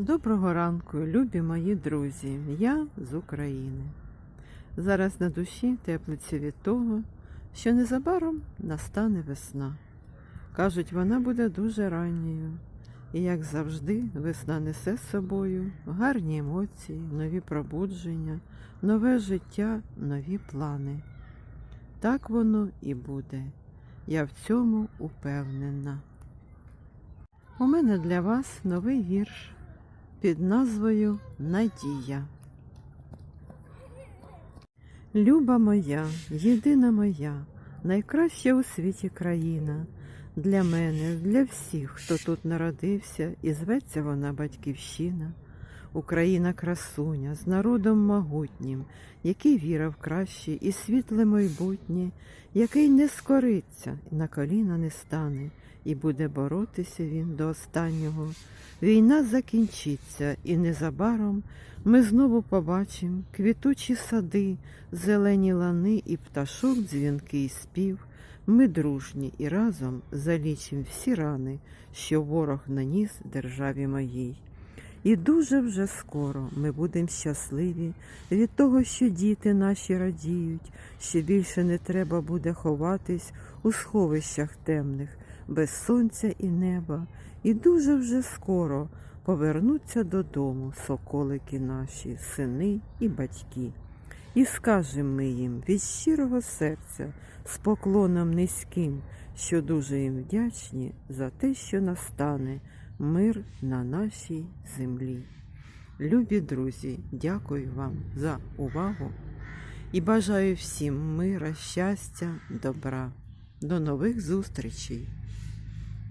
Доброго ранку, любі мої друзі. Я з України. Зараз на душі теплиться від того, що незабаром настане весна. Кажуть, вона буде дуже ранньою. І, як завжди, весна несе з собою гарні емоції, нові пробудження, нове життя, нові плани. Так воно і буде. Я в цьому упевнена. У мене для вас новий вірш під назвою Надія. Люба моя, єдина моя, найкраща у світі країна. Для мене, для всіх, хто тут народився, і зветься вона батьківщина. Україна красуня з народом могутнім, який вірив краще і світле майбутнє, який не скориться на коліна не стане, і буде боротися він до останнього. Війна закінчиться, і незабаром ми знову побачимо квітучі сади, зелені лани і пташок дзвінкий спів. Ми дружні і разом залічим всі рани, що ворог наніс державі моїй. І дуже вже скоро ми будемо щасливі від того, що діти наші радіють, що більше не треба буде ховатись у сховищах темних, без сонця і неба. І дуже вже скоро повернуться додому соколики наші, сини і батьки. І скажем ми їм від щирого серця, з поклоном низьким, що дуже їм вдячні за те, що настане мир на нашій землі. Любі друзі, дякую вам за увагу і бажаю всім мира, щастя, добра. До нових зустрічей!